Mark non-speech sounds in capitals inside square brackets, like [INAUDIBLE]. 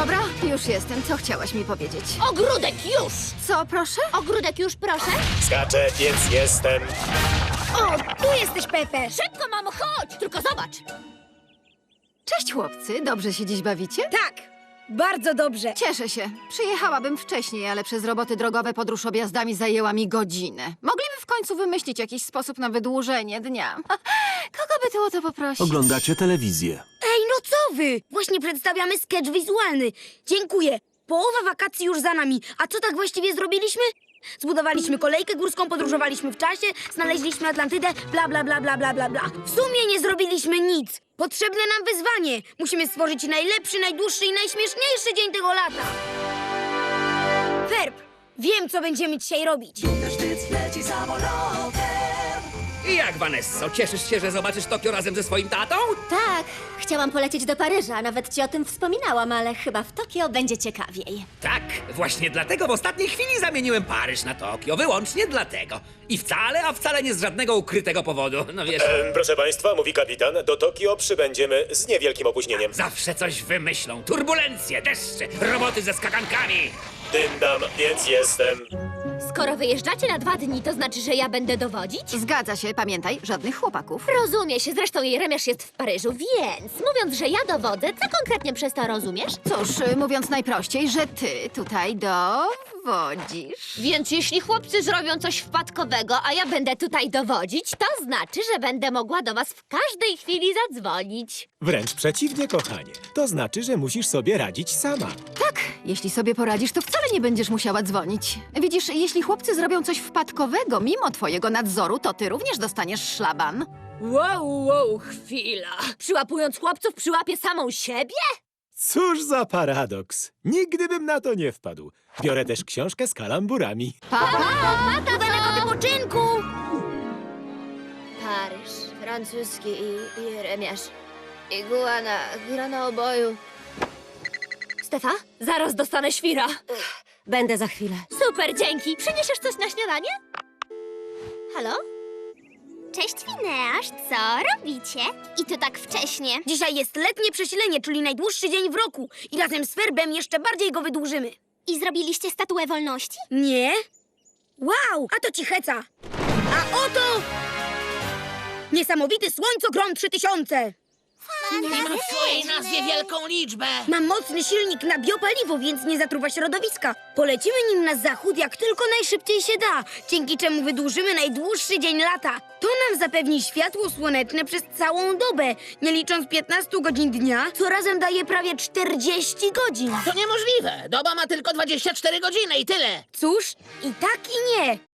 Dobra, już jestem. Co chciałaś mi powiedzieć? Ogródek już! Co, proszę? Ogródek już, proszę. Skaczę, więc jestem. O, tu jesteś, Pepe. Szybko, mamo, chodź! Tylko zobacz. Cześć, chłopcy. Dobrze się dziś bawicie? Tak, bardzo dobrze. Cieszę się. Przyjechałabym wcześniej, ale przez roboty drogowe podróż objazdami zajęła mi godzinę. Mogliby w końcu wymyślić jakiś sposób na wydłużenie dnia. [LAUGHS] Kogo by tu o to poprosić? Oglądacie telewizję. Ej, no co wy? Właśnie przedstawiamy sketch wizualny. Dziękuję. Połowa wakacji już za nami. A co tak właściwie zrobiliśmy? Zbudowaliśmy kolejkę górską, podróżowaliśmy w czasie, znaleźliśmy Atlantydę, bla bla bla bla bla bla bla. W sumie nie zrobiliśmy nic. Potrzebne nam wyzwanie. Musimy stworzyć najlepszy, najdłuższy i najśmieszniejszy dzień tego lata. Ferb, wiem co będziemy dzisiaj robić. I jak, Vanesso, cieszysz się, że zobaczysz Tokio razem ze swoim tatą? Tak, chciałam polecieć do Paryża, nawet ci o tym wspominałam, ale chyba w Tokio będzie ciekawiej. Tak, właśnie dlatego w ostatniej chwili zamieniłem Paryż na Tokio, wyłącznie dlatego. I wcale, a wcale nie z żadnego ukrytego powodu, no wiesz... Em, proszę państwa, mówi kapitan, do Tokio przybędziemy z niewielkim opóźnieniem. Zawsze coś wymyślą. Turbulencje, deszcze, roboty ze skakankami. Dyndam, więc jestem. Skoro wyjeżdżacie na dwa dni, to znaczy, że ja będę dowodzić? Zgadza się, pamiętaj, żadnych chłopaków. Rozumie się, zresztą jej remiarz jest w Paryżu, więc mówiąc, że ja dowodzę, co konkretnie przez to rozumiesz? Cóż, y, mówiąc najprościej, że ty tutaj dowodzisz. Więc jeśli chłopcy zrobią coś wpadkowego, a ja będę tutaj dowodzić, to znaczy, że będę mogła do was w każdej chwili zadzwonić. Wręcz przeciwnie, kochanie. To znaczy, że musisz sobie radzić sama. Tak, jeśli sobie poradzisz, to wcale nie będziesz musiała dzwonić. Widzisz, jeśli chłopcy zrobią coś wpadkowego mimo twojego nadzoru, to ty również dostaniesz szlaban. Wow, wow, chwila. Przyłapując chłopców, przyłapię samą siebie? Cóż za paradoks. Nigdy bym na to nie wpadł. Biorę też książkę z kalamburami. Udanego wypoczynku! Paryż, francuski i, i remiarz. Iguana, gra na oboju. Stefa, zaraz dostanę świra. Będę za chwilę. Super, dzięki. Przyniesiesz coś na śniadanie? Halo? Cześć, Fineasz, co robicie? I to tak wcześnie. Dzisiaj jest letnie przesilenie, czyli najdłuższy dzień w roku. I razem z Ferbem jeszcze bardziej go wydłużymy. I zrobiliście statuę wolności? Nie? Wow, a to ci heca. A oto... Niesamowity słońcogrom 3000. Ma w swojej nazwie wielką liczbę. Ma mocny silnik na biopaliwo, więc nie zatruwa środowiska. Polecimy nim na zachód jak tylko najszybciej się da, dzięki czemu wydłużymy najdłuższy dzień lata. To nam zapewni światło słoneczne przez całą dobę, nie licząc 15 godzin dnia, co razem daje prawie 40 godzin. To niemożliwe. Doba ma tylko 24 godziny i tyle. Cóż, i tak i nie.